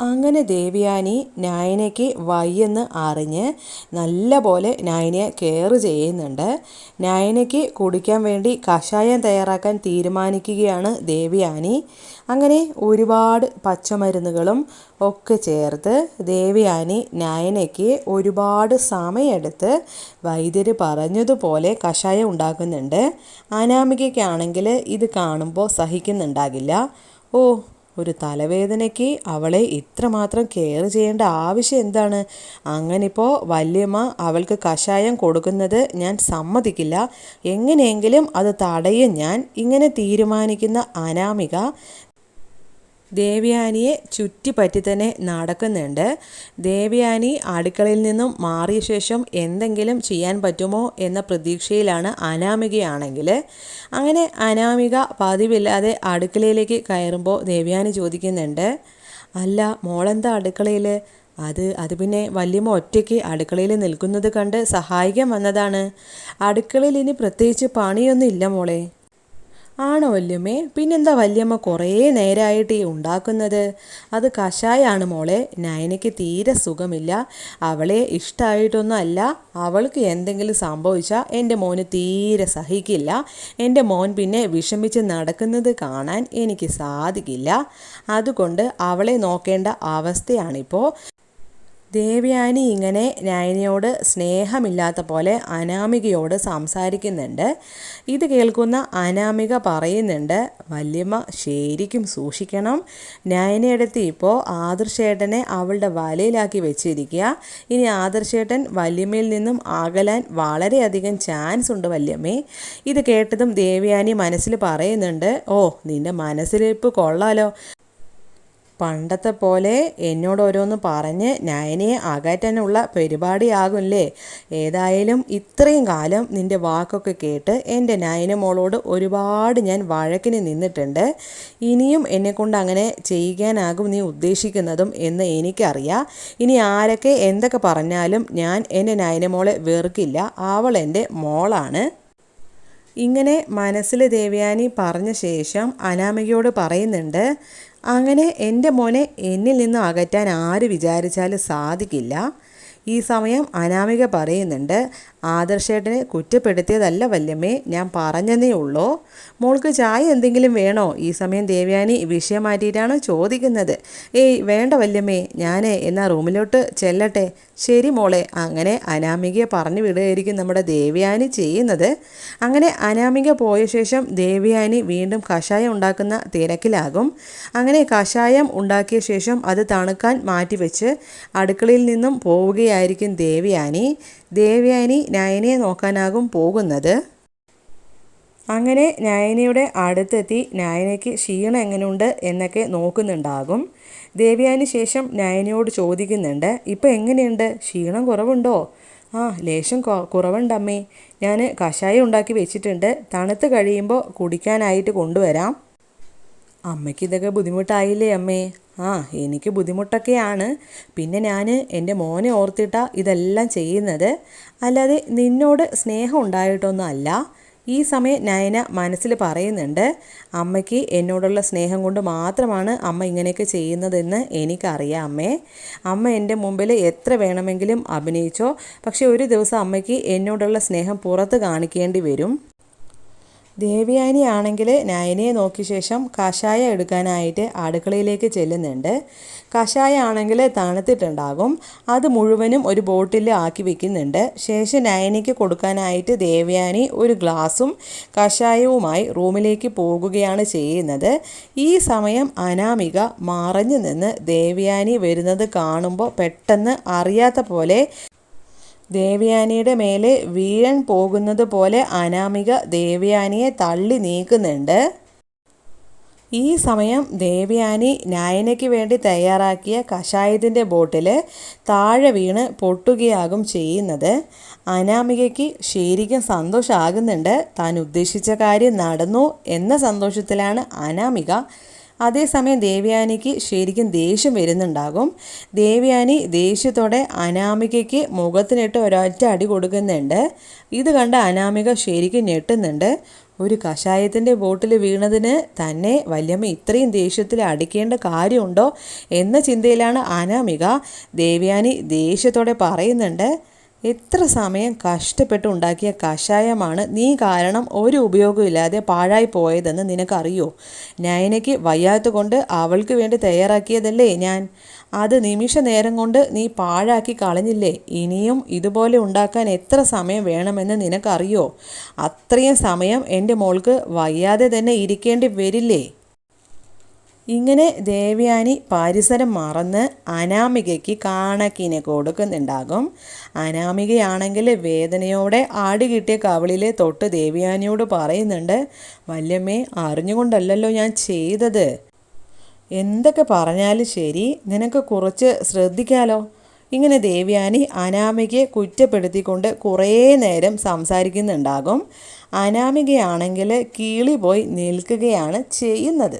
അങ്ങനെ ദേവയാനി നായനയ്ക്ക് വയ്യെന്ന് അറിഞ്ഞ് നല്ല പോലെ നായനയെ കെയർ ചെയ്യുന്നുണ്ട്. നായനയ്ക്ക് കുടിക്കാൻ വേണ്ടി കഷായം തയ്യാറാക്കാൻ തീരുമാനിക്കുകയാണ് ദേവയാനി. അങ്ങനെ ഒരുപാട് പച്ചമരുന്നുകളും ഒക്കെ ചേർത്ത് ദേവയാനി നായനയ്ക്ക് ഒരുപാട് സമയമെടുത്ത് വൈദ്യർ പറഞ്ഞതുപോലെ കഷായം ഉണ്ടാക്കുന്നുണ്ട്. അനാമികയ്ക്കാണെങ്കിൽ ഇത് കാണുമ്പോൾ സഹിക്കുന്നുണ്ടാകില്ല. ഓ ഒരു തലവേദനയ്ക്ക് അവളെ ഇത്രമാത്രം കെയർ ചെയ്യേണ്ട ആവശ്യം എന്താണ്? അങ്ങനിപ്പോൾ വല്യമ്മ അവൾക്ക് കഷായം കൊടുക്കുന്നത് ഞാൻ സമ്മതിക്കില്ല. എങ്ങനെയെങ്കിലും അത് തടയും ഞാൻ ഇങ്ങനെ തീരുമാനിക്കുന്ന അനാമിക ദേവയാനിയെ ചുറ്റിപ്പറ്റി തന്നെ നടക്കുന്നുണ്ട്. ദേവയാനി അടുക്കളയിൽ നിന്നും മാറിയ ശേഷം എന്തെങ്കിലും ചെയ്യാൻ പറ്റുമോ എന്ന പ്രതീക്ഷയിലാണ് അനാമികയാണെങ്കിൽ. അങ്ങനെ അനാമിക പതിവില്ലാതെ അടുക്കളയിലേക്ക് കയറുമ്പോൾ ദേവയാനി ചോദിക്കുന്നുണ്ട് അല്ല മോളെന്താ അടുക്കളയിൽ അത് അത് പിന്നെ വല്യമ്മ ഒറ്റയ്ക്ക് അടുക്കളയിൽ നിൽക്കുന്നത് കണ്ട് സഹായിക്കാൻ വന്നതാണ്. അടുക്കളയിൽ ഇനി പ്രത്യേകിച്ച് പണിയൊന്നും ഇല്ല മോളെ. ആണോ വല്യമ്മേ? പിന്നെന്താ വല്യമ്മ കുറേ നേരമായിട്ട് ഈ ഉണ്ടാക്കുന്നത്? അത് കഷായാണ് മോളെ. നയനയ്ക്ക് തീരെ സുഖമില്ല. അവളെ ഇഷ്ടമായിട്ടൊന്നും അല്ല. അവൾക്ക് എന്തെങ്കിലും സംഭവിച്ചാൽ എന്റെ മോന് തീരെ സഹിക്കില്ല. എന്റെ മോൻ പിന്നെ വിഷമിച്ച് നടക്കുന്നത് കാണാൻ എനിക്ക് സാധിക്കില്ല. അതുകൊണ്ട് അവളെ നോക്കേണ്ട അവസ്ഥയാണിപ്പോൾ ദേവയാനി ഇങ്ങനെ നയനിയോട് സ്നേഹമില്ലാത്ത പോലെ അനാമികയോട് സംസാരിക്കുന്നുണ്ട്. ഇത് കേൾക്കുന്ന അനാമിക പറയുന്നുണ്ട് വല്യമ്മ ശരിക്കും സൂക്ഷിക്കണം. നയനയെടുത്ത് ഇപ്പോൾ ആദർശേട്ടനെ അവളുടെ വലയിലാക്കി വെച്ചിരിക്കുക. ഇനി ആദർശേട്ടൻ വല്യമ്മയിൽ നിന്നും അകലാൻ വളരെയധികം ചാൻസ് ഉണ്ട് വല്യമ്മേ. ഇത് കേട്ടതും ദേവയാനി മനസ്സിൽ പറയുന്നുണ്ട് ഓ നിന്റെ മനസ്സിലിപ്പ് കൊള്ളാലോ. പണ്ടത്തെ പോലെ എന്നോട് ഓരോന്ന് പറഞ്ഞ് നയനയെ അകറ്റാനുള്ള പരിപാടിയാകുമല്ലേ ഏതായാലും ഇത്രയും കാലം നിന്റെ വാക്കൊക്കെ കേട്ട് എന്റെ നയന മോളോട് ഒരുപാട് ഞാൻ വഴക്കിന് നിന്നിട്ടുണ്ട്. ഇനിയും എന്നെക്കൊണ്ട് അങ്ങനെ ചെയ്യിക്കാനാകും നീ ഉദ്ദേശിക്കുന്നതും എന്ന് എനിക്കറിയാം. ഇനി ആരൊക്കെ എന്തൊക്കെ പറഞ്ഞാലും ഞാൻ എന്റെ നയന മോളെ വെറുക്കില്ല. അവൾ എന്റെ മോളാണ്. ഇങ്ങനെ മനസ്സിൽ ദേവയാനി പറഞ്ഞ ശേഷം അനാമികയോട് പറയുന്നുണ്ട് അങ്ങനെ എന്റെ മോനെ എന്നിൽ നിന്നും അകറ്റാൻ ആര് വിചാരിച്ചാലും സാധിക്കില്ല. ഈ സമയം അനാമിക പറയുന്നുണ്ട് ആദർശേട്ടനെ കുറ്റപ്പെടുത്തിയതല്ല വല്യമ്മേ ഞാൻ പറഞ്ഞതേ ഉള്ളോ. മോൾക്ക് ചായ എന്തെങ്കിലും വേണോ? ഈ സമയം ദേവയാനി വിഷയം മാറ്റിയിട്ടാണ് ചോദിക്കുന്നത്. ഏയ് വേണ്ട വല്യമ്മേ ഞാൻ എന്നാ റൂമിലോട്ട് ചെല്ലട്ടെ. ശരി മോളെ അങ്ങനെ അനാമികയെ പറഞ്ഞു വിടുകയായിരിക്കും നമ്മുടെ ദേവയാനി ചെയ്യുന്നത്. അങ്ങനെ അനാമിക പോയ ശേഷം ദേവയാനി വീണ്ടും കഷായം ഉണ്ടാക്കുന്ന തിരക്കിലാകും. അങ്ങനെ കഷായം ഉണ്ടാക്കിയ ശേഷം അത് തണുക്കാൻ മാറ്റിവെച്ച് അടുക്കളയിൽ നിന്നും പോവുകയായിരിക്കും ദേവയാനി. ദേവയാനി നയനയെ നോക്കാനാകും പോകുന്നത്. അങ്ങനെ നയനയുടെ അടുത്തെത്തി നയനയ്ക്ക് ക്ഷീണം എങ്ങനെയുണ്ട് എന്നൊക്കെ നോക്കുന്നുണ്ടാകും. ദേവയാനി ശേഷം നയനയോട് ചോദിക്കുന്നുണ്ട് ഇപ്പം എങ്ങനെയുണ്ട്? ക്ഷീണം കുറവുണ്ടോ? ആ ലേശം കുറവുണ്ടമ്മേ. ഞാൻ കഷായം ഉണ്ടാക്കി വെച്ചിട്ടുണ്ട്. തണുത്ത് കഴിയുമ്പോൾ കുടിക്കാനായിട്ട് കൊണ്ടുവരാം. അമ്മയ്ക്ക് ഇതൊക്കെ ബുദ്ധിമുട്ടായില്ലേ അമ്മേ? ആ എനിക്ക് ബുദ്ധിമുട്ടൊക്കെയാണ്. പിന്നെ ഞാൻ എന്റെ മോനെ ഓർത്തിട്ടാ ഇതെല്ലാം ചെയ്യുന്നത്. അല്ലാതെ നിന്നോട് സ്നേഹം ഉണ്ടായിട്ടൊന്നും അല്ല ഈ സമയം നയന മനസ്സിൽ പറയുന്നുണ്ട് അമ്മയ്ക്ക് എന്നോടുള്ള സ്നേഹം കൊണ്ട് മാത്രമാണ് അമ്മ ഇങ്ങനെയൊക്കെ ചെയ്യുന്നതെന്ന് എനിക്കറിയാം അമ്മേ. അമ്മ എന്റെ മുമ്പിൽ എത്ര വേണമെങ്കിലും അഭിനയിച്ചോ പക്ഷേ ഒരു ദിവസം അമ്മയ്ക്ക് എന്നോടുള്ള സ്നേഹം പുറത്ത് കാണിക്കേണ്ടി വരും. ദേവയാനി ആണെങ്കിൽ നയനയെ നോക്കിയ ശേഷം കഷായം എടുക്കാനായിട്ട് അടുക്കളയിലേക്ക് ചെല്ലുന്നുണ്ട്. കഷായം ആണെങ്കിൽ തണുത്തിട്ടുണ്ടാകും. അത് മുഴുവനും ഒരു ബോട്ടിൽ ആക്കി വെക്കുന്നുണ്ട്. ശേഷം നയനയ്ക്ക് കൊടുക്കാനായിട്ട് ദേവയാനി ഒരു ഗ്ലാസും കഷായവുമായി റൂമിലേക്ക് പോകുകയാണ് ചെയ്യുന്നത്. ഈ സമയം അനാമിക മറഞ്ഞു നിന്ന് ദേവയാനി വരുന്നത് കാണുമ്പോൾ പെട്ടെന്ന് അറിയാത്ത പോലെ ദേവയാനിയുടെ മേലെ വീഴൻ പോകുന്നത് പോലെ അനാമിക ദേവയാനിയെ തള്ളി നീക്കുന്നുണ്ട്. ഈ സമയം ദേവയാനി നായനയ്ക്ക് വേണ്ടി തയ്യാറാക്കിയ കഷായത്തിന്റെ ബോട്ടിൽ താഴെ വീണ് പൊട്ടുകയാകും ചെയ്യുന്നത്. അനാമികയ്ക്ക് ശരിക്കും സന്തോഷമാകുന്നുണ്ട് താൻ ഉദ്ദേശിച്ച കാര്യം നടന്നു എന്ന സന്തോഷത്തിലാണ് അനാമിക അതേസമയം ദേവയാനിക്ക് ശരിക്കും ദേഷ്യം വരുന്നുണ്ടാകും. ദേവയാനി ദേഷ്യത്തോടെ അനാമികയ്ക്ക് മുഖത്തിനിട്ട് ഒരൊറ്റ അടി കൊടുക്കുന്നുണ്ട്. ഇത് കണ്ട് അനാമിക ശരിക്കും ഞെട്ടുന്നുണ്ട്. ഒരു കഷായത്തിന്റെ ബോട്ടിൽ വീണതിന് തന്നെ വല്യമ്മ ഇത്രയും ദേഷ്യത്തിൽ അടിക്കേണ്ട കാര്യമുണ്ടോ എന്ന ചിന്തയിലാണ് അനാമിക. ദേവയാനി ദേഷ്യത്തോടെ പറയുന്നുണ്ട്. എത്ര സമയം കഷ്ടപ്പെട്ട് ഉണ്ടാക്കിയ കഷായമാണ് നീ കാരണം ഒരു ഉപയോഗമില്ലാതെ പാഴായി പോയതെന്ന് നിനക്കറിയോ? നയനയ്ക്ക് വയ്യാത്ത കൊണ്ട് അവൾക്ക് വേണ്ടി തയ്യാറാക്കിയതല്ലേ ഞാൻ? അത് നിമിഷ നേരം കൊണ്ട് നീ പാഴാക്കി കളഞ്ഞില്ലേ? ഇനിയും ഇതുപോലെ ഉണ്ടാക്കാൻ എത്ര സമയം വേണമെന്ന് നിനക്കറിയോ? അത്രയും സമയം എന്റെ മോൾക്ക് വയ്യാതെ തന്നെ ഇരിക്കേണ്ടി വരില്ലേ? ഇങ്ങനെ ദേവയാനി പരിസരം മറന്ന് അനാമികയ്ക്ക് കാണക്കിനെ കൊടുക്കുന്നുണ്ടാകും. അനാമികയാണെങ്കിൽ വേദനയോടെ ആടി കിട്ടിയ കവളിലെ തൊട്ട് ദേവയാനിയോട് പറയുന്നുണ്ട് വല്യമ്മേ അറിഞ്ഞുകൊണ്ടല്ലല്ലോ ഞാൻ ചെയ്തത്. എന്തൊക്കെ പറഞ്ഞാലും ശരി നിനക്ക് കുറച്ച് ശ്രദ്ധിക്കാലോ. ഇങ്ങനെ ദേവ്യാനി അനാമികയെ കുറ്റപ്പെടുത്തിക്കൊണ്ട് കുറേ നേരം സംസാരിക്കുന്നുണ്ടാകും. അനാമികയാണെങ്കിൽ കീളി പോയി നിൽക്കുകയാണ് ചെയ്യുന്നത്.